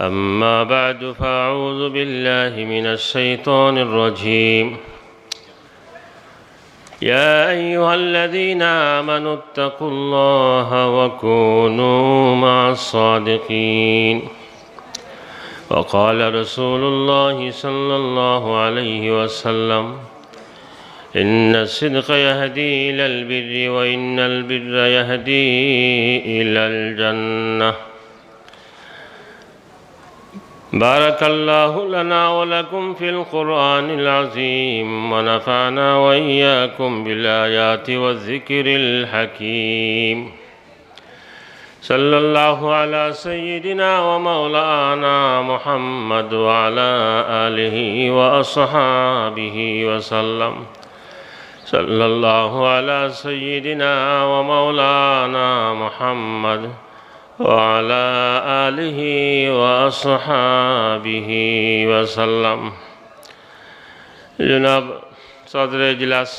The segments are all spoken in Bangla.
أما بعد فأعوذ بالله من الشيطان الرجيم. يا أيها الذين آمنوا اتقوا الله وكونوا مع الصادقين. وقال رسول الله صلى الله عليه وسلم إن الصدق يهدي إلى البر وإن البر يهدي إلى الجنة. بارك الله لنا ولكم في القرآن العظيم ونفعنا وإياكم بالآيات والذكر الحكيم. صلى الله على سيدنا ومولانا محمد وعلى آله وأصحابه وسلم. صلى الله على سيدنا ومولانا محمد وعلى آله وأصحابه وسلم জনাব সদর ইজলাস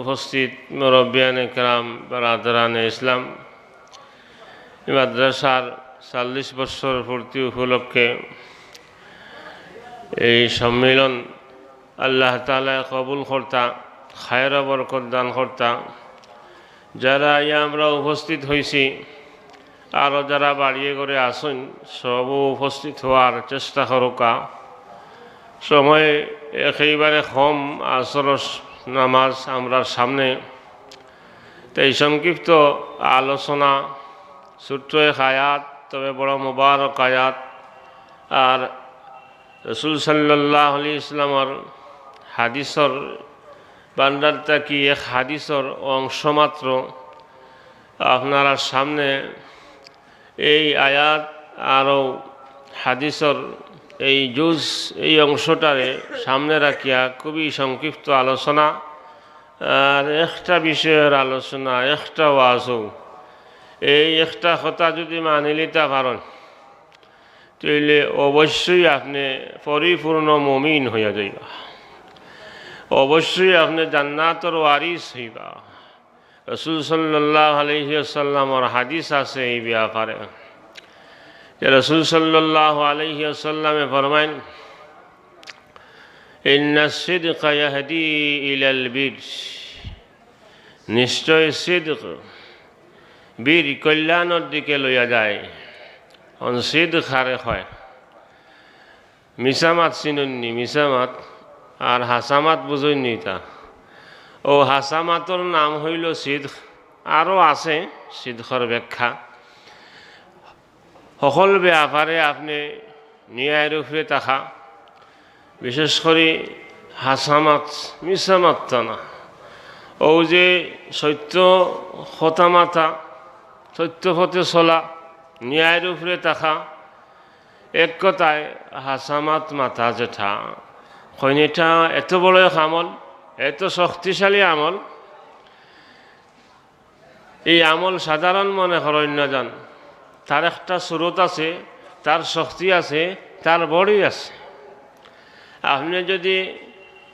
উপস্থিত মুরব্বিয়ান একরাম বারাদারান ইসলাম মাদ্রাসার চল্লিশ বছর পূর্তি উপলক্ষে এই সম্মিলন আল্লাহ তালা কবুল কর্তা খায়ের বরকত দান কর্তা যারা ইয়া আমরা উপস্থিত হয়েছি আরও যারা বাড়িয়ে করে আসুন, সবও উপস্থিত হওয়ার চেষ্টা করুকা সময় একেবারে কম আসর নামাজ আমরার সামনে। তাই সংক্ষিপ্ত আলোচনা ছোট্ট এক আয়াত, তবে বড় মুবারক আয়াত। আর রসুল সাল্লাহ আলি ইসলামর হাদিসর বান্ডারটা কি, এক হাদিসর অংশ মাত্র আপনারা সামনে এই আয়াত আরও হাদিসর এই জুজ, এই অংশটারে সামনে রাখিয়া খুবই সংক্ষিপ্ত আলোচনা আর একটা বিষয়ের আলোচনা, একটা ওয়াজও। এই একটা কথা যদি মানি লিতে পারেন তাহলে অবশ্যই আপনি পরিপূর্ণ মমিন হইয়া যাইবা। অবশ্যই আপনি জান্নাতর ওয়ারিস হইবা। রসুল সাল্লাহ আলহিসাল্লামর হাদিস আছে এই ব্যাপারে। যে রসুল সাল্লাহ আলহিসাল্লামে ফরমাইন ইন্নাসিদি ইলাল বীর। নিশ্চয় সিদ্ক বীর কল্যাণের দিকে লইয়া যায়। অন সিদ খারে হয়। মিসামাত চিননি মিসামাত আর হাসামাত বুঝইনি তা। ও হাসামাতর নাম হইল সিদ্ধ আরও আছে সিদ্ধর ব্যাখ্যা। সকল ব্যাপারে আপনি ন্যায়ের উপরে তাকা বিশেষ করে হাসামাত মিসামাত না ও যে সত্য হতামাতা, সত্য পথে চলা ন্যায়ের উপরে তাকা এক কথায় হাসামাত মাথা জেঠা। কইনিটা এত বড় আমল এত শক্তিশালী আমল। এই আমল সাধারণ মনে না যান তার একটা স্রোত আছে, তার শক্তি আছে, তার বড়ি আছে। আপনি যদি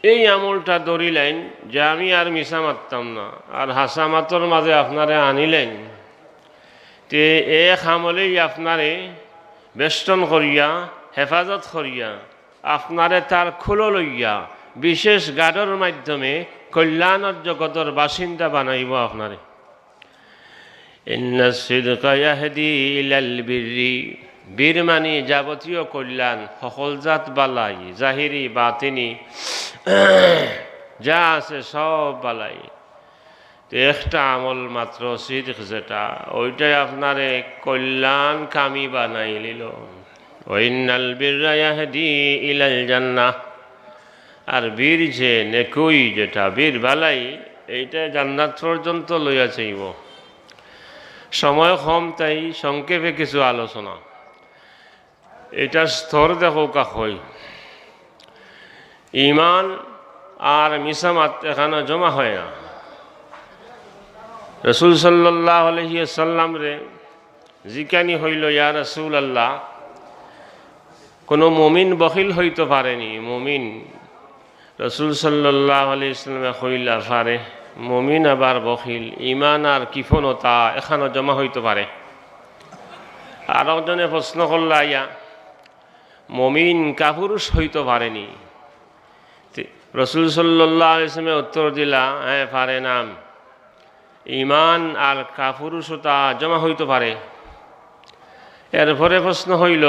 এই আমলটা ধরিলেন যে আমি আর মিশা মারতাম না, আর হাসা মাতর মাঝে আপনারে আনিলেন, তে এক আমলেই আপনারে বেষ্টন করিয়া, হেফাজত করিয়া, আপনারে তার খুলো লইয়া বিশেষ গাডর মাধ্যমে কল্যাণর জগতের বাসিন্দা বানাইব আপনারে। বীর মানি যাবতীয় কল্যাণ সকল জাত বালাই, জাহিরি, বাতিনি, যা আছে সব বালাই। তো একটা আমল মাত্র সিদ্ক যেটা, ওইটাই আপনারে কল্যাণ কামি বানাই লিল ওইনাল বীরায়াহদি ইলাল জান্নাহ আর বীর যে নেকুই যেটা, বীর বালাই, এইটা জান্নাত পর্যন্ত লইয়া চাইব সময় কম, তাই সংক্ষেপে কিছু আলোচনা। এটা স্তর দেখো কাক হই ইমান আর মিসামাত এখানে জমা হয় না। রসুল সাল্লাহ আলহিসাল্লাম রে, জিকানি হইল, ইয়া রসুল আল্লাহ কোনো মমিন বকিল হইতে পারেনি। মমিন রসুল সাল্লাহ আলি ইসলামে হইলা পারে মমিন আবার বকিল ইমান আর কিফনতা এখানো জমা হইতে পারে। আর একজনে প্রশ্ন করলা ইয়া মমিন কাপুরুষ হইতে পারেনি? রসুল সাল্লাহ ইসলামে উত্তর দিলা হ্যাঁ পারে নাম। ইমান আর কাপুরুষতা জমা হইতে পারে। এরপরে প্রশ্ন হইল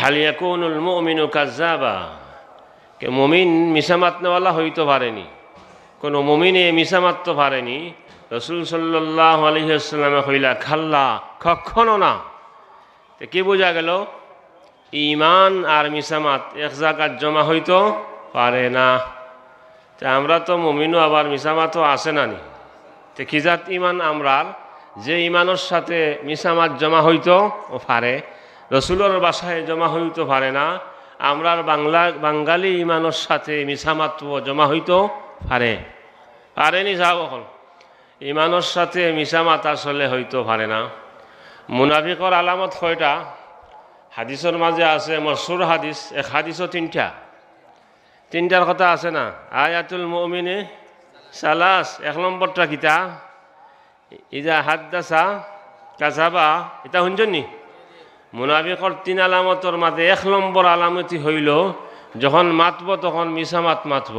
হালিয়া কোনুল মমিনু কাজাবা কে মমিন মিসামাত নেওয়ালা হইতে পারেনি কোনো মমিনে মিসামাত তো পারেনি রসুল সাল্লাহ আলহিহাস্লামে হইলা খাল্লা কখনো না তো কি বোঝা গেল ইমান আর মিসামাত এক জায়গার জমা হইতো পারে না তা আমরা তো মমিনও আবার মিসামাতও আসে না নি তো খিজাত ইমান আমরার যে ইমানের সাথে মিসামাত জমা হইতো ও পারে রসুলের বাসায় জমা হইতে পারে না আমরার বাংলা বাঙালি ইমানের সাথে মিসামাত জমা হইতো পারে। পারেনি এখন ইমানের সাথে মিসামাত আসলে হইতো পারে না। মুনাফিকর আলামত কয়টা? হাদিসের মাঝে আছে মসুর হাদিস, এক হাদিসও তিনটা। তিনটার কথা আছে না? আয়াতুল মমিনে সালাস, এক নম্বরটা কিতা ইজা হাদ্দাসা কাসাবা এটা শুনছেন নি? মুনাফিকর তিন আলামতর মাঝে এক নম্বর আলামতি হইল, যখন মাতব তখন মিশা মাত মাতব।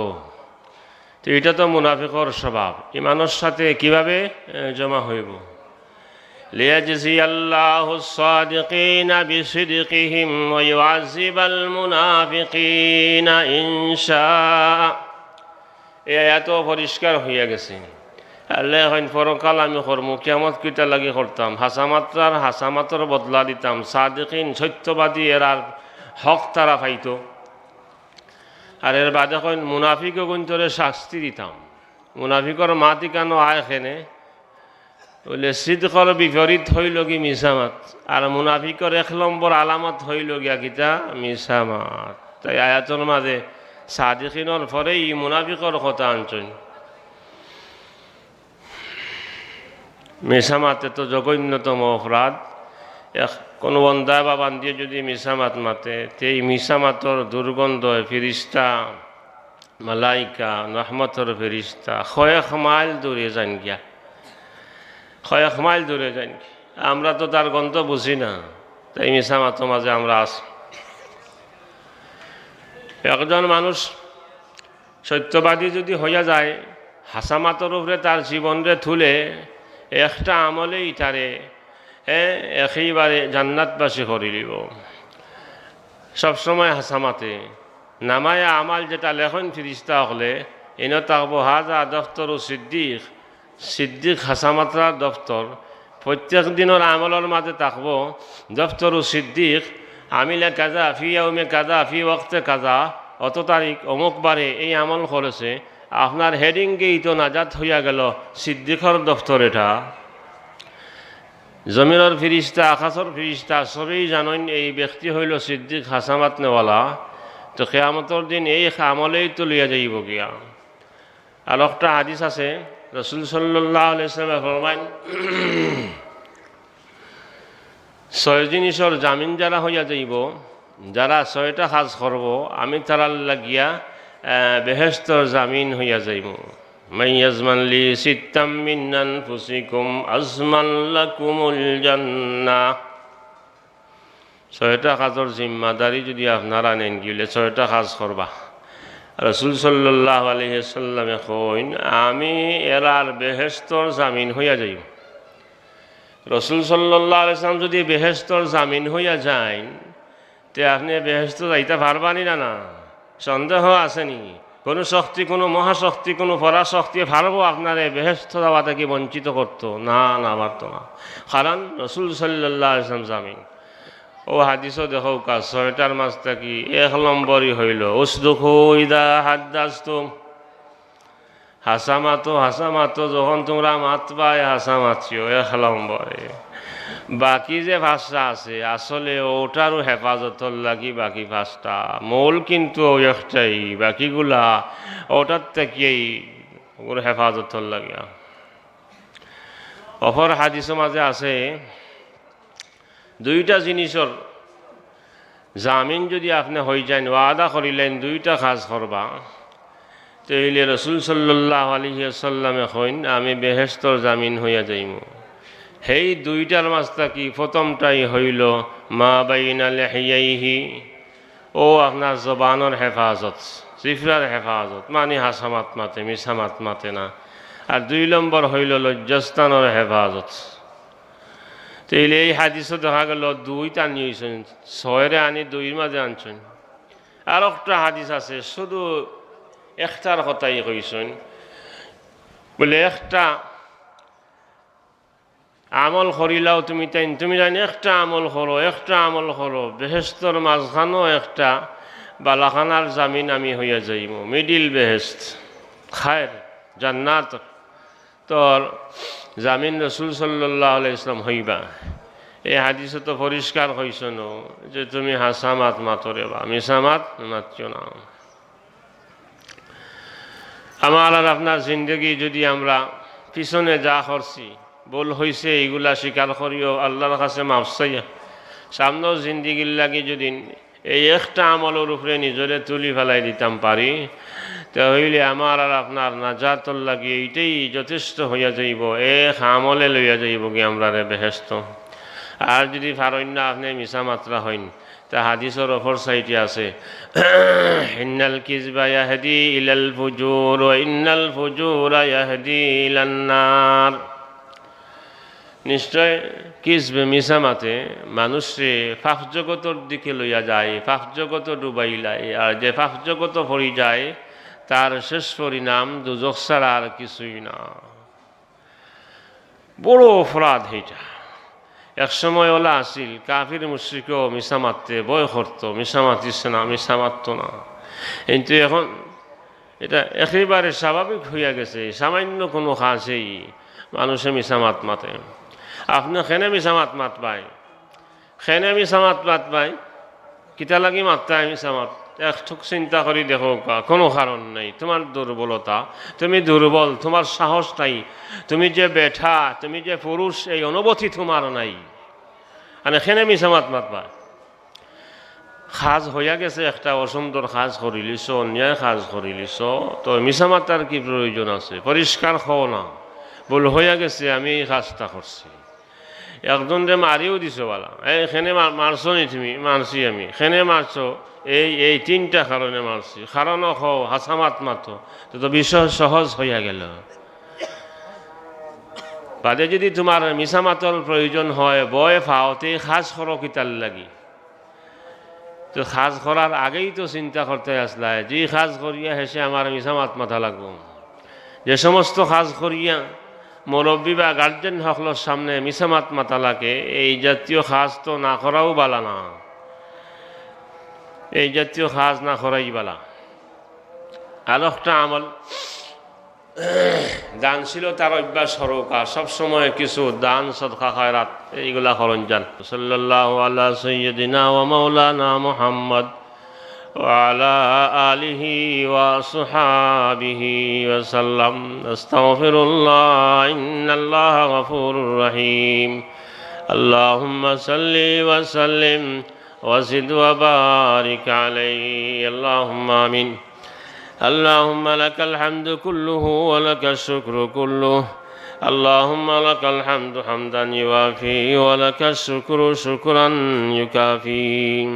তো এটা তো মুনাফিকর স্বভাব। ইমানোর সাথে কীভাবে জমা হইব? আল্লাহ এত পরিষ্কার হইয়া গেছে। আল্লাহ আমি কর্ম কিটা লাগি করতাম। হাসামাত্রার হাসামাতর বদলা দিতাম। সাদিকিন, সত্যবাদী এরার হক তারা পাইতো। আর এর বাদে এখন মুনাফিক গুন্তরে শাস্তি দিতাম। মুনাফিকর মাতি কেন আয় এখানে বলে সিদ্ধকর বিপরীত হইল কি মিসামাত আর মুনাফিকর এক নম্বর আলামত হইল গিয়া কিতা মিসামাত তাই আয়াতর মাঝে সাদিকিনর পরে ই মুনাফিকর কথা আনছেন মিসামাতে তো জঘন্যতম অপরাধ। কোনো বন্দা বা বান্দিয়ে যদি মিসামাত মাতে, তে এই মিসামাতর দুর্গন্ধ ফিরিস্তা, মালাইকা, রহমতর ফেরিস্তা কয়েক মাইল দূরে যান গিয়া। কয়েক মাইল দূরে যান আমরা তো তার গন্ধ বুঝি না, তাই মিসামাতো মাঝে আমরা আছি একজন মানুষ সত্যবাদী যদি হইয়া যায়, হাসামাতর উপরে তার জীবনরে তুলে একটা আমলেই তারে হ্যাঁ একেবারে জান্নাতবাসী করে দিব। সবসময় হাসামাতে, নামায়া আমাল যেটা লেখন ফিরিস্তা হলে এনে থাকব হাজা দফতর ও সিদ্দিক সিদ্দিক হাসামাত্রার দফতর, প্রত্যেক দিনের আমলের মাঝে থাকব দফতর ও সিদ্দিক, আমিলে কাজা, ফি আউমে কাজা, ফি ওক্তে কাজা, অত তারিখ অমুক বারে এই আমল করেছে আপনার হেডিংকেই তো নাজাত হইয়া গেল সিদ্দিকর দফতর এটা জমিনের ফিরিস্তা, আকাশর ফিরিস্তা, সবেই জানেন এই ব্যক্তি হইল সিদ্দিক হাসামাত নেওয়ালা তো কেয়ামতর দিন এই আমলেই তো লইয়া যাইব গিয়া। আর একটা হাদিস আছে, রসুল সাল্লাহ আলাইসলামে ফরমাইন, ছয় জিনিসর জামিন যারা হইয়া যাইব, যারা ছয়টা কাজ করব, আমি তারার লাগিয়া বেহেস্তর জামিন হইয়া যাইব মাইয়াজমানলি সিত্তাম মিন্নান ফুসিকুম আজমাল্লাকুমুল জান্না ছয়টা কাজর জিম্মাদারি যদি আপনারা নেন, গিলে ছয়টা কাজ করবা রসুল সাল্লাহ আলহিসাল্লামে কইন, আমি এরার বেহেস্তর জামিন হইয়া যাইব রসুল সাল্লাহ আলাইসলাম যদি বেহেস্তর জামিন হইয়া যায় তে আপনি বেহেস্ত যাইতে পারবানি না না। সন্দেহ আসেনি কোনো শক্তি, কোনো মহাশক্তি, কোনো পরাশক্তি পারব আপনারে বেহেস্ত দেওয়া থেকে বঞ্চিত করতো। না না পারতো না। কারণ রসুল সাল্লাহ আলাইসলাম জামিন। ও হাদিসও দেখো কাজ ছয়টার মাছ থাকি এক নম্বরই হইল উসদুখ ইদা হাদ্দাস তুম হাসা মাতো মাতো যখন তোমরা মাতবায় হাসা মাতছিও এক নম্বরে। বাকি যে ভাষা আছে, আসলে ওটারও হেফাজতর লাগি বাকি ভাষটা। মূল কিন্তু একটাই, বাকিগুলা ওটার থেকেই ওগুলো হেফাজতর লাগিয়া অপর হাদিসের মাঝে আছে, দুইটা জিনিসর জামিন যদি আপনি হয়ে যান, ওয়াদা করিলেন, দুইটা কাজ করবা। তৈলে রসুল সাল্লাহ আলহিসাল্লামে হইন আমি বেহেস্তর জামিন হইয়া যাইম। সেই দুইটার মাঝটা কি? প্রথমটাই হইল, মা বাইনা লেহিয়াইহি। ও আপনার জবানোর হেফাজত, জিফরার হেফাজত মানে হাসামাত মাতে মিসামাত মাতে না। আর দুই নম্বর হইল লজ্জাস্থানের হেফাজত। তাইলে এই হাদিসও দেখা গেল দুই টানি হয়েছেন ছয়রে আনি দুইর মাঝে আনছেন। আর একটা হাদিস আছে, শুধু একটার কথাই কইছেন। বলে, একটা আমল করিলাও তুমি তাই তুমি জানি একটা আমল করো, একটা আমল করো, বেহেস্তর মাঝখানও একটা বালাখানার জামিন আমি হইয়া যাইব মিডিল বেহেস্ত। খায়ের, জান্নাত। তোর জামিন রসুল সাল্লাহ ইসলাম হইবা। এই হাদিসে তো পরিষ্কার হইছ ন, যে তুমি হাসামাত মাতরে বা মিসামাত মাতছ না। আমার আর আপনার জিন্দগি যদি আমরা পিছনে যা করছি বল হয়েছে এইগুলা স্বীকার করিও, আল্লাহর কাছে মাফসাইয়া সামনেও জিন্দিগির লাগি যদি এই একটা আমলের উপরে নিজরে তুলি ফেলাই দিতাম পারি, তাহলে আমার আর আপনার নাজাতর লাগি এইটাই যথেষ্ট হইয়া যাইব, এক আমলে লইয়া যাইব কি আমরা রে বেহেস্ত আর যদি ফারণ্য আপনি মিশা মাত্রা হইন, তা হাদিসর অফর সাইটে আছে, ইন্নাল কিজবা ইয়াহদি ইলাল ফুজুর ইন্নাল ফুজুর ইয়াহদি ইলান্নার নিশ্চয় কিসবে মিসামাতে মানুষে ফাফ জগতর দিকে লইয়া যায় ফাফ জগত ডুবাইলাই আর যে ফাফ জগত ভরি যায়, তার শেষ পরিণাম দুজক ছাড়া আর কিছুই না। বড় অপরাধ এইটা। এক সময় ওলা আসিল কাফির মুশ্রিকও মিশা মারতে বয় করতো মিশা মাতিছে না মিশা মারত না। কিন্তু এখন এটা একেবারে স্বাভাবিক হইয়া গেছে, সামান্য কোনো খাসেই মানুষে মিশা মাত মাতে। আপনি খেনে মিশা মাত মাত পাই খেনে মিশা মাত মাত পাই কিতা লাগি মাত্রা মিশা মাত। একটুক চিন্তা করি দেখো কোনো কারণ নেই। তোমার দুর্বলতা তুমি দুর্বল তোমার সাহস নাই। তুমি যে বেঠা, তুমি যে পুরুষ এই অনুভূতি তোমার নাই। মানে এখানে মিশামাত মাতবা সাজ হইয়া গেছে একটা অসুন্দর সাজ করিলিছ অন্যায় সাজ করিলিছ তো মিশামাতার কি প্রয়োজন আছে? পরিষ্কার হও না। ভুল হইয়া গেছে, আমি এই কাজটা করছি একজন যে মারিও দিছো বালা। এইখানে মারছো নি তুমি? মারছি আমি। খেনে মারছো, এই এই তিনটা কারণে মারছি। কারণ হও, হাসামাত মাতো। তো বিষয় সহজ হইয়া গেল। বাদে যদি তোমার মিছামাতর প্রয়োজন হয়, বয় ফাওতে সাজ করো কিতার লাগি। তো সাজ করার আগেই তো চিন্তা করতে আসলা যে সাজ করিয়া হেসে আমার মিছামাত মাথা লাগবো। যে সমস্ত সাজ করিয়া মুরব্বী বা গার্জেন সকলের সামনে মিছামাত মাথা লাগে এই জাতীয় সাজ তো না করাও বালা না। এই জাতীয় সাজ না করাই বালা। আর একটা আমল দান ছিল তার অভ্যাস সরকা সবসময় কিছু দান, সদকা খায়রাত এইগুলা যান সাল্লাহ আল্লাহ সৈয়দিনা ও মৌলানা মোহাম্মদ। وعلى آله وصحابه وسلم استغفر الله إن الله غفور رحيم اللهم صل وسلم وزد وبارك عليه اللهم آمين اللهم لك الحمد كله ولك الشكر كله اللهم لك الحمد حمدا يوافي ولك الشكر شكرا يكافي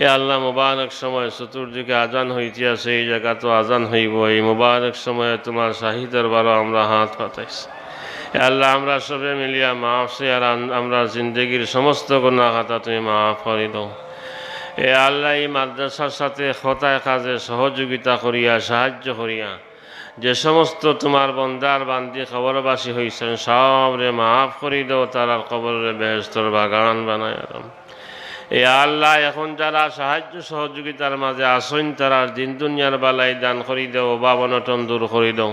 এ আল্লাহ মুবারক সময় চতুর্দিকে আজান হইতেছে এই জায়গা তো আজান হইব। এই মুবারক সময়ে তোমার শাহী দরবারও আমরা হাত পাতাইছি এ আল্লাহ, আমরা সবে মিলিয়া মাফ সে আর আমরা জিন্দগির সমস্ত গুণা খাতা তুমি মাফ করে দাও। এ আল্লাহ, এই মাদ্রাসার সাথে খতায় কাজে সহযোগিতা করিয়া, সাহায্য করিয়া, যে সমস্ত তোমার বন্দার বান্দি খবরবাসী হয়েছেন সব রে মাফ করি দাও তারা কবরের বেহস্তর বাগান বানায় আরাম এ আল্লাহ, এখন যারা সাহায্য সহযোগিতার মাঝে আসেন, তারা দিন দুনিয়ার বালাই দান করি দেও বা অনটন দূর করি দাও।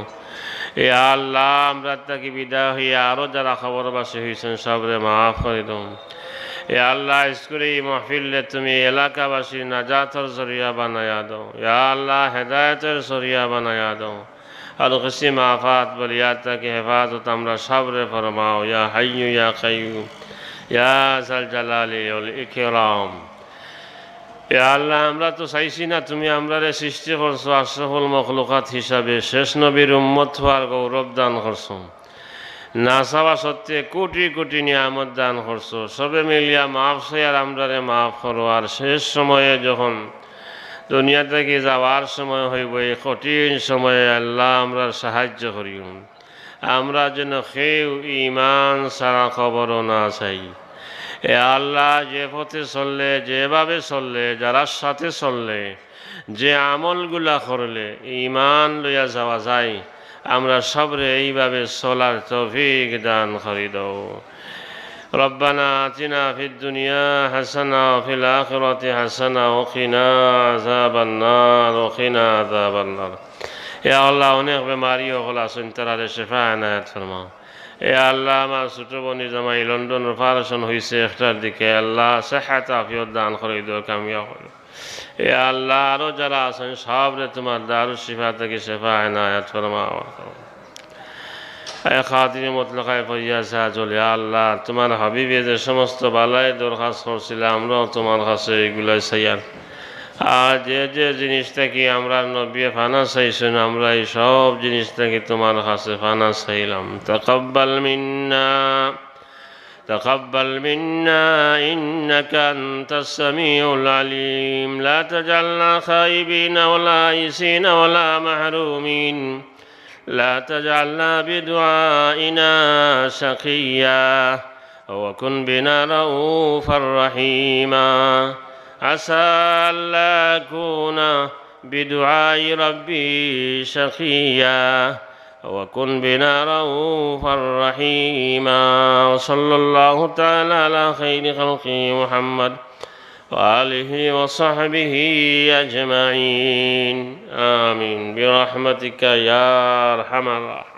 এ আল্লাহ, আমরা তাকে বিদায় হইয়া আরও যারা খবরবাসী হয়েছেন সবরে মাফ করে দাও। এ আল্লাহ এই মাহফিলে তুমি এলাকাবাসী নাজাতর জরিয়া বানায়া দাও। এ আল্লাহ, হেদায়তের জরিয়া বানায়া দাও। আর কিসিম আফাত বলিয়া তাকে হেফাজত আমরা সবরে ফরমাও। ইয়া হাইয়ু ইয়া কাইয়ু ইয়া জাল জালালি ইকরাম। এ আল্লাহ, আমরা তো চাইছি না তুমি আমরা সৃষ্টি করছ, আশরফুল মখলুকাত হিসাবে শেষ নবীর উম্মত হওয়ার গৌরব দান করছ। না চাওয়া সত্ত্বে কোটি কোটি নিয়ামত দান করছ। সবে মিলিয়া মাফ আর আমরারে মাফ করো। আর শেষ সময়ে যখন দুনিয়া থেকে যাওয়ার সময় হইব, এই কঠিন সময়ে আল্লাহ আমরা সাহায্য করিও আমরা যেন কেউ ইমান সারা খবরও না চাই এ আল্লাহ যে পথে চললে যেভাবে চললে যারার সাথে চললে যে আমলগুলা করলে ইমান লইয়া যাওয়া যায় আমরা সবরে এইভাবে চলার তৌফিক দান করি দাও ربنا آتنا في الدنيا حسنة وفي الآخرة حسنة وقنا عذاب النار وقنا عذاب النار এ আল্লাহ অনেক বেমারি হল আসুন তারারে শেফা আনায়াত ফরমাও। এ আল্লাহ আমার ছোট বোন জামাই লন্ডন অপারেশন হয়েছে একটার দিকে আল্লাহ সেহাত আফিয়ত দান করে দোয়া কামিয়া হল এ আল্লাহ আরও যারা আছেন সবরে তোমার দারু শিফা থেকে শেফা আনায়াত ফরমাও। খাতির মতলকায় ফরিয়া সাহায্য আল্লাহ তোমার হাবিবে যে সমস্ত বালাই দরখাস্ত করছিলাম, আমরাও তোমার কাছে এগুলাই সাইয়ার। আর যে যে জিনিসটাকে আমরা নবী ফানা চাইছেন আমরা এই সব জিনিসটাকে তোমার কাছে ফানা চাইলাম তকব্বাল মিন্না تقبل منا إنك أنت السميع العليم لا تجعلنا خائبين ولا عيسين ولا محرومين لا تجعلنا بدعائنا شقيا وكن بنا رؤوفا رحيما عسى ألا أكون بدعاء ربي شقيا وكن بنا رؤوفا رحيما وصلى الله تعالى على خير خلقه محمد وآله وصحبه أجمعين. آمين. برحمتك يا أرحم الراحمين.